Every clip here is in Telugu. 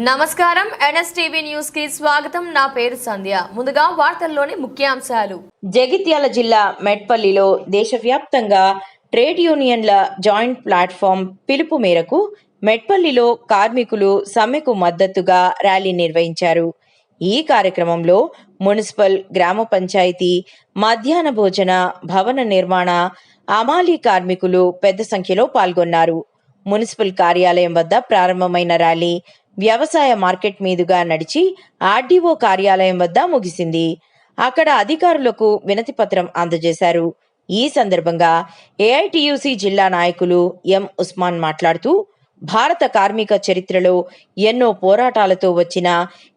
నమస్కారం. ఎన్ఎస్టీవీ న్యూస్కి స్వాగతం. నా పేరు సంధ్య. ముందుగా వార్తల్లోని ముఖ్యాంశాలు. జగిత్యాల జిల్లా మెట్పల్లిలో దేశవ్యాప్తంగా ట్రేడ్ యూనియన్ల జాయింట్ ప్లాట్ఫామ్ పిలుపు మేరకు మెట్పల్లిలో కార్మికులు సమ్మెకు మద్దతుగా ర్యాలీ నిర్వహించారు. ఈ కార్యక్రమంలో మున్సిపల్ గ్రామ పంచాయతీ మధ్యాహ్న భోజన భవన నిర్మాణ అమాలీ కార్మికులు పెద్ద సంఖ్యలో పాల్గొన్నారు. మున్సిపల్ కార్యాలయం వద్ద ప్రారంభమైన ర్యాలీ వ్యవసాయ మార్కెట్ మీదుగా నడిచి ఆర్డీఓ కార్యాలయం వద్ద ముగిసింది. అక్కడ అధికారులకు వినతి పత్రం అందజేశారు. ఈ సందర్భంగా ఏఐటియుసి జిల్లా నాయకులు ఎం ఉస్మాన్ మాట్లాడుతూ భారత కార్మిక చరిత్రలో ఎన్నో పోరాటాలతో వచ్చిన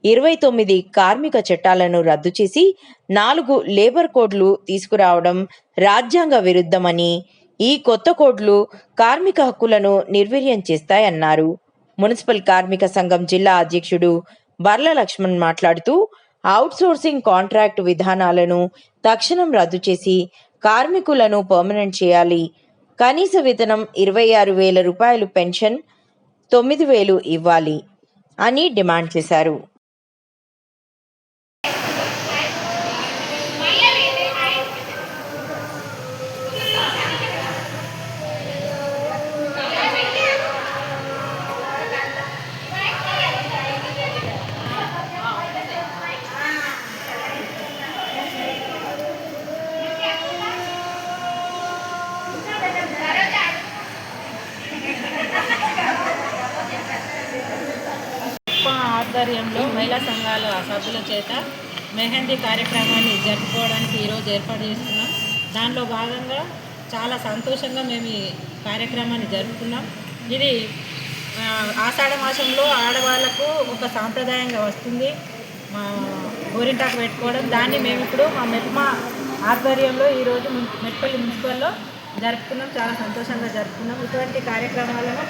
ఇరవై తొమ్మిది కార్మిక చట్టాలను రద్దు చేసి నాలుగు లేబర్ కోడ్లు తీసుకురావడం రాజ్యాంగ విరుద్ధమని ఈ కొత్త కోడ్లు కార్మిక హక్కులను నిర్వీర్యం చేస్తాయన్నారు. మున్సిపల్ కార్మిక సంఘం జిల్లా అధ్యక్షుడు బర్ల లక్ష్మణ్ మాట్లాడుతూ అవుట్సోర్సింగ్ కాంట్రాక్ట్ విధానాలను తక్షణం రద్దు చేసి కార్మికులను పర్మనెంట్ చేయాలి. కనీస వేతనం ఇరవై ఆరు వేల రూపాయలు పెన్షన్ తొమ్మిది వేలు ఇవ్వాలి అని డిమాండ్ చేశారు మా ఆధ్వర్యంలో మహిళా సంఘాల సభ్యుల చేత మెహందీ కార్యక్రమాన్ని జరుపుకోవడానికి ఈరోజు ఏర్పాటు చేస్తున్నాం. దానిలో భాగంగా చాలా సంతోషంగా మేము ఈ కార్యక్రమాన్ని జరుపుకున్నాం. ఇది ఆషాఢ మాసంలో ఆడవాళ్ళకు ఒక సాంప్రదాయంగా వస్తుంది. మా గోరింటాకు పెట్టుకోవడం. దాన్ని మేము ఇప్పుడు మా మెట్మా ఆధ్వర్యంలో ఈరోజు మెట్పల్లి మున్సిపల్లో జరుపుకున్నాం చాలా సంతోషంగా జరుపుకున్నాం. ఇటువంటి కార్యక్రమాలను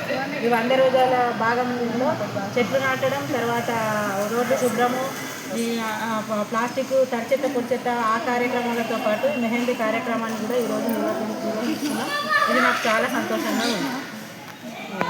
ఈ వంద రోజుల భాగంలో చెట్లు నాటడం తర్వాత రోడ్డు శుభ్రము ఈ ప్లాస్టిక్ తడిచెత్త పొడిచెత్త ఆ కార్యక్రమాలతో పాటు మెహందీ కార్యక్రమాన్ని కూడా ఈరోజు నిర్వహి- ఇది నాకు చాలా సంతోషంగా ఉంది.